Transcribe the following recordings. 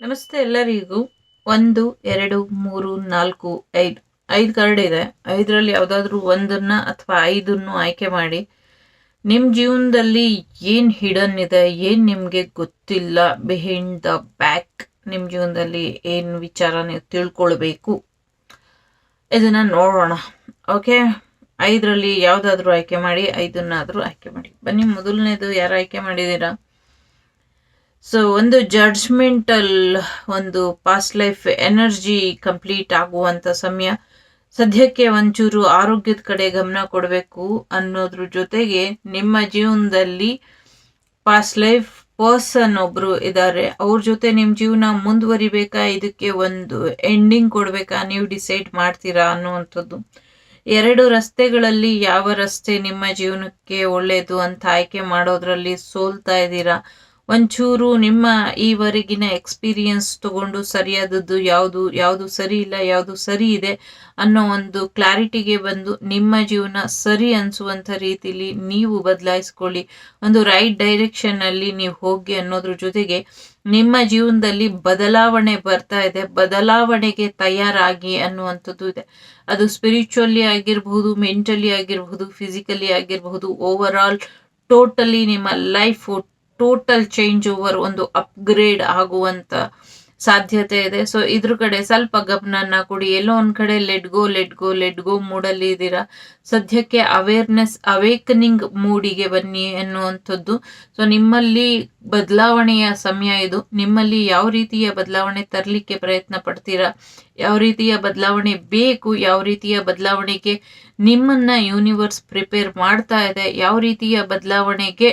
ನಮಸ್ತೆ ಎಲ್ಲರಿಗೂ. ಒಂದು, ಎರಡು, ಮೂರು, ನಾಲ್ಕು, ಐದು. ಐದು ಕಾರ್ಡ್ ಇದೆ. ಐದರಲ್ಲಿ ಯಾವುದಾದ್ರೂ ಒಂದನ್ನ ಅಥವಾ ಐದನ್ನು ಆಯ್ಕೆ ಮಾಡಿ. ನಿಮ್ಮ ಜೀವನದಲ್ಲಿ ಏನು ಹಿಡನ್ ಇದೆ, ಏನು ನಿಮಗೆ ಗೊತ್ತಿಲ್ಲ ಬಿಹೈಂಡ್ ದ ಬ್ಯಾಕ್ ನಿಮ್ಮ ಜೀವನದಲ್ಲಿ ಏನು ವಿಚಾರ ನೀವು ತಿಳ್ಕೊಳ್ಬೇಕು? ಇದನ್ನು ನೋಡೋಣ. ಓಕೆ ಐದರಲ್ಲಿ ಯಾವುದಾದ್ರೂ ಆಯ್ಕೆ ಮಾಡಿ, ಐದನ್ನಾದರೂ ಆಯ್ಕೆ ಮಾಡಿ. ಬನ್ನಿ, ಮೊದಲನೇದು ಯಾರು ಆಯ್ಕೆ ಮಾಡಿದ್ದೀರಾ? ಸೊ ಒಂದು ಜಡ್ಜ್ಮೆಂಟಲ್ ಒಂದು ಪಾಸ್ಟ್ ಲೈಫ್ ಎನರ್ಜಿ ಕಂಪ್ಲೀಟ್ ಆಗುವಂತ ಸಮಯ. ಸದ್ಯಕ್ಕೆ ಒಂಚೂರು ಆರೋಗ್ಯದ ಕಡೆ ಗಮನ ಕೊಡಬೇಕು ಅನ್ನೋದ್ರ ಜೊತೆಗೆ ನಿಮ್ಮ ಜೀವನದಲ್ಲಿ ಪಾಸ್ಟ್ ಲೈಫ್ ಪರ್ಸನ್ ಒಬ್ರು ಇದ್ದಾರೆ ಅವ್ರ ಜೊತೆ ನಿಮ್ಮ ಜೀವನ ಮುಂದುವರಿಬೇಕಾ? ಇದಕ್ಕೆ ಒಂದು ಎಂಡಿಂಗ್ ಕೊಡಬೇಕಾ? ನೀವು ಡಿಸೈಡ್ ಮಾಡ್ತೀರಾ ಅನ್ನುವಂಥದ್ದು. ಎರಡು ರಸ್ತೆಗಳಲ್ಲಿ ಯಾವ ರಸ್ತೆ ನಿಮ್ಮ ಜೀವನಕ್ಕೆ ಒಳ್ಳೆಯದು ಅಂತ ಆಯ್ಕೆ ಮಾಡೋದ್ರಲ್ಲಿ ಸೋಲ್ತಾ ಇದ್ದೀರಾ? ಒಂಚೂರು ನಿಮ್ಮ ಈವರೆಗಿನ ಎಕ್ಸ್ಪೀರಿಯನ್ಸ್ ತಗೊಂಡು ಸರಿಯಾದದ್ದು ಯಾವುದು ಯಾವುದು ಸರಿ ಇಲ್ಲ, ಯಾವುದು ಸರಿ ಇದೆ ಅನ್ನೋ ಒಂದು ಕ್ಲಾರಿಟಿಗೆ ಬಂದು ನಿಮ್ಮ ಜೀವನ ಸರಿ ಅನಿಸುವಂಥ ರೀತಿಲಿ ನೀವು ಬದಲಾಯಿಸ್ಕೊಳ್ಳಿ. ಒಂದು ರೈಟ್ ಡೈರೆಕ್ಷನ್ ಅಲ್ಲಿ ನೀವು ಹೋಗಿ ಅನ್ನೋದ್ರ ಜೊತೆಗೆ ನಿಮ್ಮ ಜೀವನದಲ್ಲಿ ಬದಲಾವಣೆ ಬರ್ತಾ ಇದೆ, ಬದಲಾವಣೆಗೆ ತಯಾರಾಗಿ ಅನ್ನುವಂಥದ್ದು ಇದೆ. ಅದು ಸ್ಪಿರಿಚುವಲಿ ಆಗಿರಬಹುದು ಮೆಂಟಲಿ ಆಗಿರಬಹುದು ಫಿಸಿಕಲಿ ಆಗಿರಬಹುದು ಓವರ್ ಆಲ್ ಟೋಟಲಿ ನಿಮ್ಮ ಲೈಫ್ ಟೋಟಲ್ ಚೇಂಜ್ ಓವರ್ ಒಂದು ಅಪ್ಗ್ರೇಡ್ ಆಗುವಂತ ಸಾಧ್ಯತೆ ಇದೆ. ಸೊ ಇದ್ರ ಕಡೆ ಸ್ವಲ್ಪ ಗಮನನ ಕೊಡಿ. ಎಲ್ಲೋ ಒಂದ್ ಕಡೆ let go let go let go ಮೂಡಲ್ಲಿ ಇದ್ದೀರಾ? ಸದ್ಯಕ್ಕೆ ಅವೇರ್ನೆಸ್ ಅವೇಕನಿಂಗ್ ಮೂಡಿಗೆ ಬನ್ನಿ ಅನ್ನುವಂಥದ್ದು ಸೊ ನಿಮ್ಮಲ್ಲಿ ಬದಲಾವಣೆಯ ಸಮಯ ಇದು. ನಿಮ್ಮಲ್ಲಿ ಯಾವ ರೀತಿಯ ಬದಲಾವಣೆ ತರಲಿಕ್ಕೆ ಪ್ರಯತ್ನ ಪಡ್ತೀರಾ? ಯಾವ ರೀತಿಯ ಬದಲಾವಣೆ ಬೇಕು? ಯಾವ ರೀತಿಯ ಬದಲಾವಣೆಗೆ ನಿಮ್ಮನ್ನ ಯೂನಿವರ್ಸ್ ಪ್ರಿಪೇರ್ ಮಾಡ್ತಾ ಇದೆ? ಯಾವ ರೀತಿಯ ಬದಲಾವಣೆಗೆ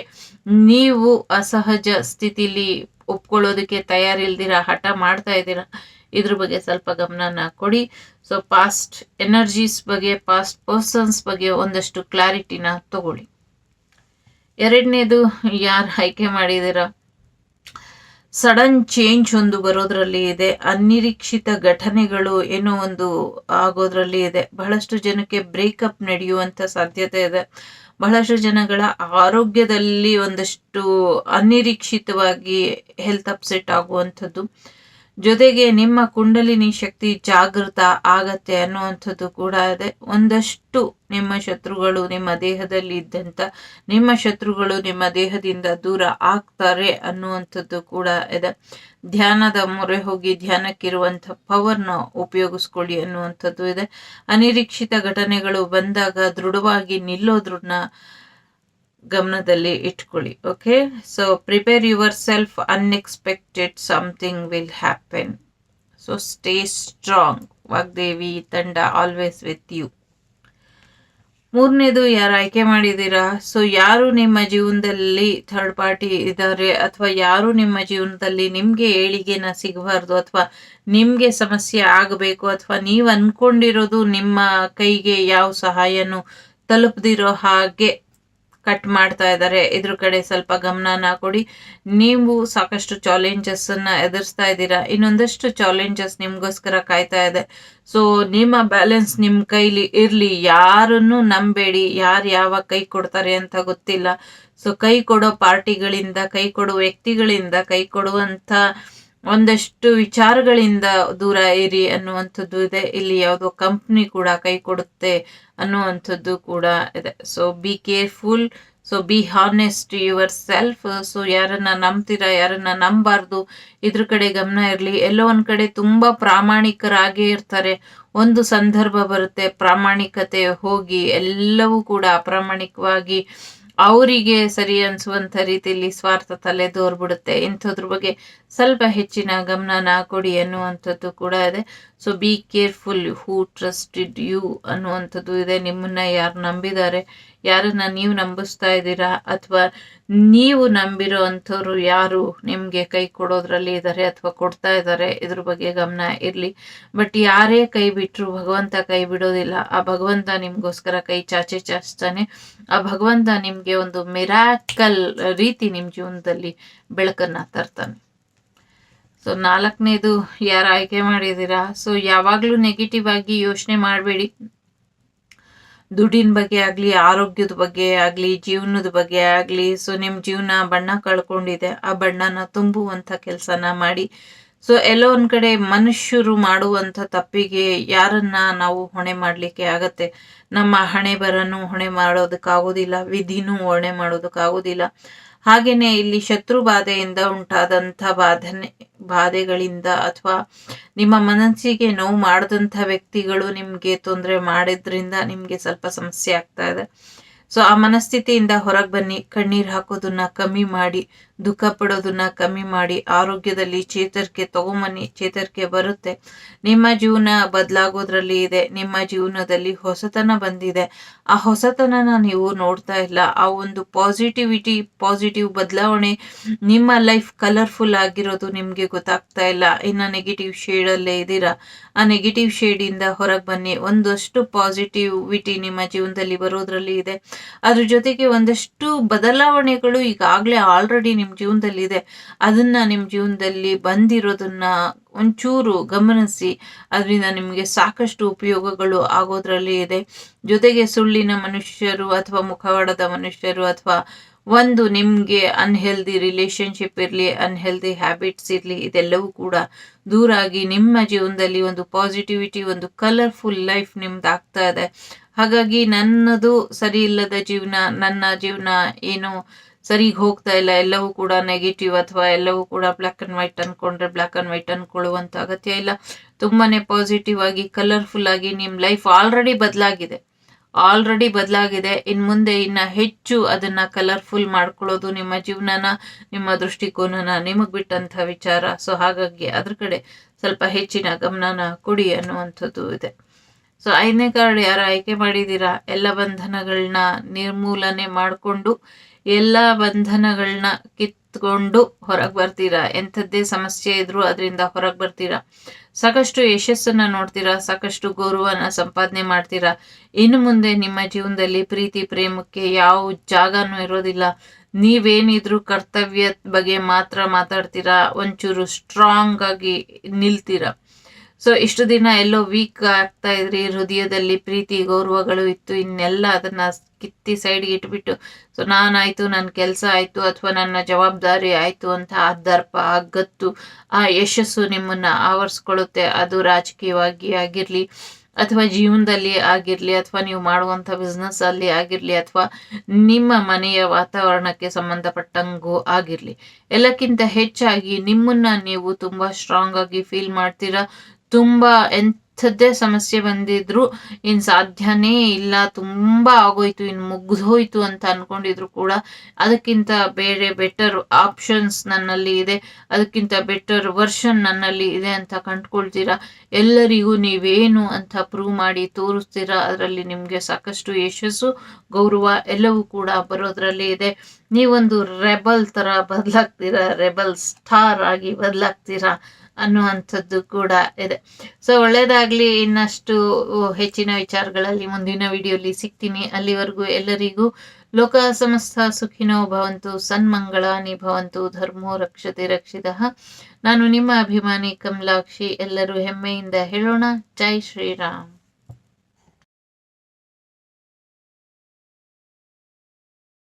ನೀವು ಅಸಹಜ ಸ್ಥಿತಿಲಿ ಒಪ್ಕೊಳ್ಳೋದಕ್ಕೆ ತಯಾರಿಲ್ದಿರ, ಹಠ ಮಾಡ್ತಾ ಇದ್ದೀರಾ, ಇದ್ರ ಬಗ್ಗೆ ಸ್ವಲ್ಪ ಗಮನನ ಕೊಡಿ. ಸೊ ಪಾಸ್ಟ್ ಎನರ್ಜೀಸ್ ಬಗ್ಗೆ ಪಾಸ್ಟ್ ಪರ್ಸನ್ಸ್ ಬಗ್ಗೆ ಒಂದಷ್ಟು ಕ್ಲಾರಿಟಿನ ತಗೊಳ್ಳಿ. ಎರಡನೇದು, ಯಾರು ಆಯ್ಕೆ ಮಾಡಿದ್ದೀರಾ ಸಡನ್ ಚೇಂಜ್ ಒಂದು ಬರೋದ್ರಲ್ಲಿ ಇದೆ, ಅನಿರೀಕ್ಷಿತ ಘಟನೆಗಳು ಏನೋ ಒಂದು ಆಗೋದ್ರಲ್ಲಿ ಇದೆ. ಬಹಳಷ್ಟು ಜನಕ್ಕೆ ಬ್ರೇಕಪ್ ನಡೆಯುವಂತ ಸಾಧ್ಯತೆ ಇದೆ. ಬಹಳಷ್ಟು ಜನಗಳ ಆರೋಗ್ಯದಲ್ಲಿ ಒಂದಷ್ಟು ಅನಿರೀಕ್ಷಿತವಾಗಿ ಹೆಲ್ತ್ ಅಪ್ಸೆಟ್ ಆಗುವಂಥದ್ದು. ಜೊತೆಗೆ ನಿಮ್ಮ ಕುಂಡಲಿನಿ ಶಕ್ತಿ ಜಾಗೃತ ಆಗತ್ತೆ ಅನ್ನುವಂಥದ್ದು ಕೂಡ ಇದೆ. ಒಂದಷ್ಟು ನಿಮ್ಮ ಶತ್ರುಗಳು ನಿಮ್ಮ ದೇಹದಲ್ಲಿ ಇದ್ದಂತ ನಿಮ್ಮ ಶತ್ರುಗಳು ನಿಮ್ಮ ದೇಹದಿಂದ ದೂರ ಆಗ್ತಾರೆ ಅನ್ನುವಂಥದ್ದು ಕೂಡ ಇದೆ. ಧ್ಯಾನದ ಮೊರೆ ಹೋಗಿ ಧ್ಯಾನಕ್ಕಿರುವಂಥ ಪವರ್ನ ಉಪಯೋಗಿಸ್ಕೊಳ್ಳಿ ಅನ್ನುವಂಥದ್ದು ಇದೆ. ಅನಿರೀಕ್ಷಿತ ಘಟನೆಗಳು ಬಂದಾಗ ದೃಢವಾಗಿ ನಿಲ್ಲೋದ್ರನ್ನ ಗಮನದಲ್ಲಿ ಇಟ್ಕೊಳ್ಳಿ okay so prepare yourself unexpected something will happen so stay strong Vagdevi, ತಂಡ ಆಲ್ವೇಸ್ ವಿತ್ ಯು ಮೂರನೇದು, ಯಾರು ಆಯ್ಕೆ ಮಾಡಿದ್ದೀರಾ? ಸೊ ಯಾರು ನಿಮ್ಮ ಜೀವನದಲ್ಲಿ ಥರ್ಡ್ ಪಾರ್ಟಿ ಇದ್ದಾರೆ? ಅಥವಾ ಯಾರು ನಿಮ್ಮ ಜೀವನದಲ್ಲಿ ನಿಮಗೆ ಏಳಿಗೆನ ಸಿಗಬಾರ್ದು? ಅಥವಾ ನಿಮಗೆ ಸಮಸ್ಯೆ ಆಗಬೇಕು? ಅಥವಾ ನೀವು ಅಂದ್ಕೊಂಡಿರೋದು ನಿಮ್ಮ ಕೈಗೆ ಯಾವ ಸಹಾಯನೂ ತಲುಪದಿರೋ ಹಾಗೆ ಕಟ್ ಮಾಡ್ತಾ ಇದ್ದಾರೆ. ಇದ್ರ ಕಡೆ ಸ್ವಲ್ಪ ಗಮನನ ಕೊಡಿ. ನೀವು ಸಾಕಷ್ಟು ಚಾಲೆಂಜಸ್ ಅನ್ನ ಎದುರಿಸ್ತಾ ಇದ್ದೀರಾ? ಇನ್ನೊಂದಷ್ಟು ಚಾಲೆಂಜಸ್ ನಿಮಗೋಸ್ಕರ ಕಾಯ್ತಾ ಇದೆ. ಸೊ ನಿಮ್ಮ ಬ್ಯಾಲೆನ್ಸ್ ನಿಮ್ಮ ಕೈಲಿ ಇರಲಿ. ಯಾರನ್ನು ನಂಬೇಡಿ. ಯಾರು ಯಾವ ಕೈ ಕೊಡ್ತಾರೆ ಅಂತ ಗೊತ್ತಿಲ್ಲ. ಸೊ ಕೈ ಕೊಡೋ ಪಾರ್ಟಿಗಳಿಂದ, ಕೈ ಕೊಡೋ ವ್ಯಕ್ತಿಗಳಿಂದ, ಕೈ ಕೊಡುವಂತ ಒಂದಷ್ಟು ವಿಚಾರಗಳಿಂದ ದೂರ ಇರಿ ಅನ್ನುವಂಥದ್ದು ಇದೆ. ಇಲ್ಲಿ ಯಾವುದೋ ಕಂಪ್ನಿ ಕೂಡ ಕೈ ಕೊಡುತ್ತೆ ಅನ್ನುವಂಥದ್ದು ಕೂಡ ಇದೆ. So be careful so be honest yourself so ಯಾರನ್ನ ನಂಬ್ತೀರಾ, ಯಾರನ್ನ ನಂಬಾರ್ದು, ಇದ್ರ ಕಡೆ ಗಮನ ಇರಲಿ. ಎಲ್ಲೋ ಒಂದ್ ಕಡೆ ತುಂಬಾ ಪ್ರಾಮಾಣಿಕರಾಗೇ ಇರ್ತಾರೆ. ಒಂದು ಸಂದರ್ಭ ಬರುತ್ತೆ, ಪ್ರಾಮಾಣಿಕತೆ ಹೋಗಿ ಎಲ್ಲವೂ ಕೂಡ ಅಪ್ರಾಮಾಣಿಕವಾಗಿ ಅವರಿಗೆ ಸರಿ ಅನಿಸುವಂಥ ರೀತಿಯಲ್ಲಿ ಸ್ವಾರ್ಥ ತಲೆ ದೋರ್ಬಿಡುತ್ತೆ ಇಂಥದ್ರ ಬಗ್ಗೆ ಸ್ವಲ್ಪ ಹೆಚ್ಚಿನ ಗಮನನ ಕೊಡಿ ಅನ್ನುವಂಥದ್ದು ಕೂಡ ಇದೆ. So be careful who trusted you ಅನ್ನುವಂಥದ್ದು ಇದೆ. ನಿಮ್ಮನ್ನ ಯಾರು ನಂಬಿದ್ದಾರೆ? ಯಾರನ್ನ ನೀವು ನಂಬಿಸ್ತಾ ಇದ್ದೀರಾ? ಅಥವಾ ನೀವು ನಂಬಿರೋ ಅಂಥವ್ರು ಯಾರು ನಿಮಗೆ ಕೈ ಕೊಡೋದ್ರಲ್ಲಿ ಇದ್ದಾರೆ ಅಥವಾ ಕೊಡ್ತಾ ಇದ್ದಾರೆ? ಇದ್ರ ಬಗ್ಗೆ ಗಮನ ಇರಲಿ. ಬಟ್ ಯಾರೇ ಕೈ ಬಿಟ್ಟರು ಭಗವಂತ ಕೈ ಬಿಡೋದಿಲ್ಲ. ಆ ಭಗವಂತ ನಿಮಗೋಸ್ಕರ ಕೈ ಚಾಚೆ ಚಾಚ್ತಾನೆ. ಆ ಭಗವಂತ ನಿಮಗೆ ಒಂದು ಮಿರಾಕಲ್ ರೀತಿ ನಿಮ್ಮ ಜೀವನದಲ್ಲಿ ಬೆಳಕನ್ನ ತರ್ತಾನೆ. ಸೊ ನಾಲ್ಕನೇದು ಯಾರು ಆಯ್ಕೆ ಮಾಡಿದ್ದೀರಾ? ಸೊ ಯಾವಾಗಲೂ ನೆಗೆಟಿವ್ ಆಗಿ ಯೋಚನೆ ಮಾಡಬೇಡಿ. ದುಡ್ಡಿನ ಬಗ್ಗೆ ಆಗಲಿ, ಆರೋಗ್ಯದ ಬಗ್ಗೆ ಆಗಲಿ, ಜೀವನದ ಬಗ್ಗೆ ಆಗಲಿ ಸೊ ನಿಮ್ಮ ಜೀವನ ಬಣ್ಣ ಕಳ್ಕೊಂಡಿದೆ, ಆ ಬಣ್ಣನ ತುಂಬುವಂಥ ಕೆಲಸನ ಮಾಡಿ. ಸೊ ಎಲ್ಲೋ ಒಂದ್ ಕಡೆ ಮನುಷ್ಯರು ಮಾಡುವಂಥ ತಪ್ಪಿಗೆ ಯಾರನ್ನ ನಾವು ಹೊಣೆ ಮಾಡಲಿಕ್ಕೆ ಆಗತ್ತೆ? ನಮ್ಮ ಹಣೆ ಬರನು ಹೊಣೆ ಮಾಡೋದಕ್ಕಾಗೋದಿಲ್ಲ, ವಿಧಿನೂ ಹೊಣೆ ಮಾಡೋದಕ್ಕಾಗೋದಿಲ್ಲ. ಹಾಗೇನೆ ಇಲ್ಲಿ ಶತ್ರು ಬಾಧೆಯಿಂದ ಉಂಟಾದಂಥ ಬಾಧನೆ, ಬಾಧೆಗಳಿಂದ ಅಥವಾ ನಿಮ್ಮ ಮನಸ್ಸಿಗೆ ನೋವು ಮಾಡಿದಂಥ ವ್ಯಕ್ತಿಗಳು ನಿಮಗೆ ತೊಂದರೆ ಮಾಡಿದ್ರಿಂದ ನಿಮಗೆ ಸ್ವಲ್ಪ ಸಮಸ್ಯೆ ಆಗ್ತಾ ಇದೆ. ಸೊ ಆ ಮನಸ್ಥಿತಿಯಿಂದ ಹೊರಗೆ ಬನ್ನಿ, ಕಣ್ಣೀರು ಹಾಕೋದನ್ನ ಕಮ್ಮಿ ಮಾಡಿ ದುಃಖ ಪಡೋದನ್ನ ಕಮ್ಮಿ ಮಾಡಿ ಆರೋಗ್ಯದಲ್ಲಿ ಚೇತರಿಕೆ ತಗೊಂಬನ್ನಿ, ಚೇತರಿಕೆ ಬರುತ್ತೆ. ನಿಮ್ಮ ಜೀವನ ಬದಲಾಗೋದ್ರಲ್ಲಿ ಇದೆ, ನಿಮ್ಮ ಜೀವನದಲ್ಲಿ ಹೊಸತನ ಬಂದಿದೆ. ಆ ಹೊಸತನನ ನೀವು ನೋಡ್ತಾ ಇಲ್ಲ. ಆ ಒಂದು ಪಾಸಿಟಿವಿಟಿ ಪಾಸಿಟಿವ್ ಬದಲಾವಣೆ ನಿಮ್ಮ ಲೈಫ್ ಕಲರ್ಫುಲ್ ಆಗಿರೋದು ನಿಮಗೆ ಗೊತ್ತಾಗ್ತಾ ಇಲ್ಲ. ಇನ್ನು ನೆಗೆಟಿವ್ ಶೇಡಲ್ಲೇ ಇದ್ದೀರಾ? ಆ ನೆಗೆಟಿವ್ ಶೇಡಿಂದ ಹೊರಗೆ ಬನ್ನಿ. ಒಂದಷ್ಟು ಪಾಸಿಟಿವಿಟಿ ನಿಮ್ಮ ಜೀವನದಲ್ಲಿ ಬರೋದ್ರಲ್ಲಿ ಇದೆ. ಅದ್ರ ಜೊತೆಗೆ ಒಂದಷ್ಟು ಬದಲಾವಣೆಗಳು ಈಗಾಗಲೇ ಆಲ್ರೆಡಿ ನಿಮ್ಮ ಜೀವನದಲ್ಲಿ ಇದೆ, ಅದನ್ನ ನಿಮ್ಮ ಜೀವನದಲ್ಲಿ ಬಂದಿರೋದನ್ನ ಒಂಚೂರು ಗಮನಿಸಿ, ಅದರಿಂದ ನಿಮಗೆ ಸಾಕಷ್ಟು ಉಪಯೋಗಗಳು ಆಗೋದ್ರಲ್ಲಿ ಇದೆ. ಜೊತೆಗೆ ಸುಳ್ಳಿನ ಮನುಷ್ಯರು ಅಥವಾ ಮುಖವಾಡದ ಮನುಷ್ಯರು ಅಥವಾ ಒಂದು ನಿಮಗೆ ಅನ್ಹೆಲ್ದಿ ರಿಲೇಶನ್ಶಿಪ್ ಇರಲಿ ಅನ್ಹೆಲ್ದಿ ಹ್ಯಾಬಿಟ್ಸ್ ಇರಲಿ, ಇದೆಲ್ಲವೂ ಕೂಡ ದೂರಾಗಿ ನಿಮ್ಮ ಜೀವನದಲ್ಲಿ ಒಂದು ಪಾಸಿಟಿವಿಟಿ ಒಂದು ಕಲರ್ಫುಲ್ ಲೈಫ್ ನಿಮ್ದು ಆಗ್ತಾ ಇದೆ. ಹಾಗಾಗಿ ನನ್ನದು ಸರಿ ಇಲ್ಲದ ಜೀವನ, ನನ್ನ ಜೀವನ ಏನು ಸರಿಗೆ ಹೋಗ್ತಾ ಇಲ್ಲ, ಎಲ್ಲವೂ ಕೂಡ ನೆಗೆಟಿವ್ ಅಥವಾ ಎಲ್ಲವೂ ಕೂಡ ಬ್ಲ್ಯಾಕ್ ಅಂಡ್ ವೈಟ್ ಅನ್ಕೊಂಡ್ರೆ ಬ್ಲ್ಯಾಕ್ ಅಂಡ್ ವೈಟ್ ಅನ್ಕೊಳ್ಳುವಂತ ಅಗತ್ಯ ಇಲ್ಲ. ತುಂಬಾನೇ ಪಾಸಿಟಿವ್ ಆಗಿ ಕಲರ್ಫುಲ್ ಆಗಿ ನಿಮ್ಮ ಲೈಫ್ ಆಲ್ರೆಡಿ ಬದಲಾಗಿದೆ. ಆಲ್ರೆಡಿ ಬದಲಾಗಿದೆ. ಇನ್ನು ಮುಂದೆ ಇನ್ನ ಹೆಚ್ಚು ಅದನ್ನ ಕಲರ್ಫುಲ್ ಮಾಡ್ಕೊಳ್ಳೋದು ನಿಮ್ಮ ಜೀವನನ, ನಿಮ್ಮ ದೃಷ್ಟಿಕೋನನ ನಿಮಗೆ ಬಿಟ್ಟಂತ ವಿಚಾರ. ಸೊ ಹಾಗಾಗಿ ಅದ್ರ ಕಡೆ ಸ್ವಲ್ಪ ಹೆಚ್ಚಿನ ಗಮನನ ಕೊಡಿ ಅನ್ನುವಂಥದ್ದು ಇದೆ. ಸೊ ಐದನೇ ಕಾರ್ಡ್ ಯಾರು ಆಯ್ಕೆ ಮಾಡಿದ್ದೀರಾ? ಎಲ್ಲ ಬಂಧನಗಳನ್ನ ನಿರ್ಮೂಲನೆ ಮಾಡಿಕೊಂಡು ಎಲ್ಲ ಬಂಧನಗಳನ್ನ ಕಿತ್ಕೊಂಡು ಹೊರಗೆ ಬರ್ತೀರಾ? ಎಂಥದ್ದೇ ಸಮಸ್ಯೆ ಇದ್ರೂ ಅದರಿಂದ ಹೊರಗೆ ಬರ್ತೀರಾ? ಸಾಕಷ್ಟು ಯಶಸ್ಸನ್ನ ನೋಡ್ತೀರಾ? ಸಾಕಷ್ಟು ಗೌರವನ ಸಂಪಾದನೆ ಮಾಡ್ತೀರಾ? ಇನ್ನು ಮುಂದೆ ನಿಮ್ಮ ಜೀವನದಲ್ಲಿ ಪ್ರೀತಿ, ಪ್ರೇಮಕ್ಕೆ ಯಾವ ಜಾಗನೂ ಇರೋದಿಲ್ಲ. ನೀವೇನಿದ್ರು ಕರ್ತವ್ಯದ ಬಗ್ಗೆ ಮಾತ್ರ ಮಾತಾಡ್ತೀರಾ? ಒಂಚೂರು ಸ್ಟ್ರಾಂಗ್ ಆಗಿ ನಿಲ್ತೀರಾ? ಸೊ ಇಷ್ಟು ದಿನ ಎಲ್ಲೋ ವೀಕ್ ಆಗ್ತಾ ಇದ್ರಿ, ಹೃದಯದಲ್ಲಿ ಪ್ರೀತಿ, ಗೌರವಗಳು ಇತ್ತು, ಇನ್ನೆಲ್ಲ ಅದನ್ನ ಕಿತ್ತಿ ಸೈಡ್ಗೆ ಇಟ್ಬಿಟ್ಟು ಸೊ ನಾನಾಯ್ತು ನನ್ನ ಕೆಲಸ ಆಯ್ತು, ಅಥವಾ ನನ್ನ ಜವಾಬ್ದಾರಿ ಆಯ್ತು ಅಂತ ಆ ದರ್ಪ, ಆ ಗತ್ತು, ಆ ಯಶಸ್ಸು ನಿಮ್ಮನ್ನ ಆವರಿಸ್ಕೊಳ್ಳುತ್ತೆ. ಅದು ರಾಜಕೀಯವಾಗಿ ಆಗಿರ್ಲಿ, ಅಥವಾ ಜೀವನದಲ್ಲಿ ಆಗಿರ್ಲಿ, ಅಥವಾ ನೀವು ಮಾಡುವಂಥ ಬಿಸ್ನೆಸ್ ಅಲ್ಲಿ ಆಗಿರ್ಲಿ, ಅಥವಾ ನಿಮ್ಮ ಮನೆಯ ವಾತಾವರಣಕ್ಕೆ ಸಂಬಂಧಪಟ್ಟಂಗೂ ಆಗಿರ್ಲಿ. ಎಲ್ಲಕ್ಕಿಂತ ಹೆಚ್ಚಾಗಿ ನಿಮ್ಮನ್ನ ನೀವು ತುಂಬಾ ಸ್ಟ್ರಾಂಗ್ ಆಗಿ ಫೀಲ್ ಮಾಡ್ತೀರಾ? ತುಂಬಾ ಎಂಥದ್ದೇ ಸಮಸ್ಯೆ ಬಂದಿದ್ರು ಇನ್ ಸಾಧ್ಯನೇ ಇಲ್ಲ, ತುಂಬಾ ಆಗೋಯ್ತು, ಇನ್ ಮುಗ್ದೋಯ್ತು ಅಂತ ಅನ್ಕೊಂಡಿದ್ರು ಕೂಡ ಅದಕ್ಕಿಂತ ಬೇರೆ ಬೆಟರ್ ಆಪ್ಷನ್ಸ್ ನನ್ನಲ್ಲಿ ಇದೆ, ಅದಕ್ಕಿಂತ ಬೆಟರ್ ವರ್ಷನ್ ನನ್ನಲ್ಲಿ ಇದೆ ಅಂತ ಕಂಡ್ಕೊಳ್ತೀರಾ? ಎಲ್ಲರಿಗೂ ನೀವೇನು ಅಂತ ಪ್ರೂವ್ ಮಾಡಿ ತೋರಿಸ್ತೀರಾ? ಅದರಲ್ಲಿ ನಿಮ್ಗೆ ಸಾಕಷ್ಟು ಯಶಸ್ಸು, ಗೌರವ ಎಲ್ಲವೂ ಕೂಡ ಬರೋದ್ರಲ್ಲಿ ಇದೆ. ನೀವೊಂದು ರೆಬಲ್ ತರ ಬದಲಾಗ್ತೀರಾ? ರೆಬಲ್ ಸ್ಟಾರ್ ಆಗಿ ಬದಲಾಗ್ತೀರಾ? ಅನ್ನುವಂಥದ್ದು ಕೂಡ ಇದೆ. ಸೊ ಒಳ್ಳೇದಾಗ್ಲಿ, ಇನ್ನಷ್ಟು ಹೆಚ್ಚಿನ ವಿಚಾರಗಳಲ್ಲಿ ಮುಂದಿನ ವಿಡಿಯೋಲಿ ಸಿಗ್ತೀನಿ. ಅಲ್ಲಿವರೆಗೂ ಎಲ್ಲರಿಗೂ ಲೋಕ ಸಮಸ್ತ ಸುಖಿನೋ ಭವಂತು ಸನ್ಮಂಗಳ ಭವಂತು, ಧರ್ಮೋ ರಕ್ಷತೆ ರಕ್ಷಿತ. ನಾನು ನಿಮ್ಮ ಅಭಿಮಾನಿ ಕಮಲಾಕ್ಷಿ, ಎಲ್ಲರೂ ಹೆಮ್ಮೆಯಿಂದ ಹೇಳೋಣ. ಜೈ ಶ್ರೀರಾಮ್.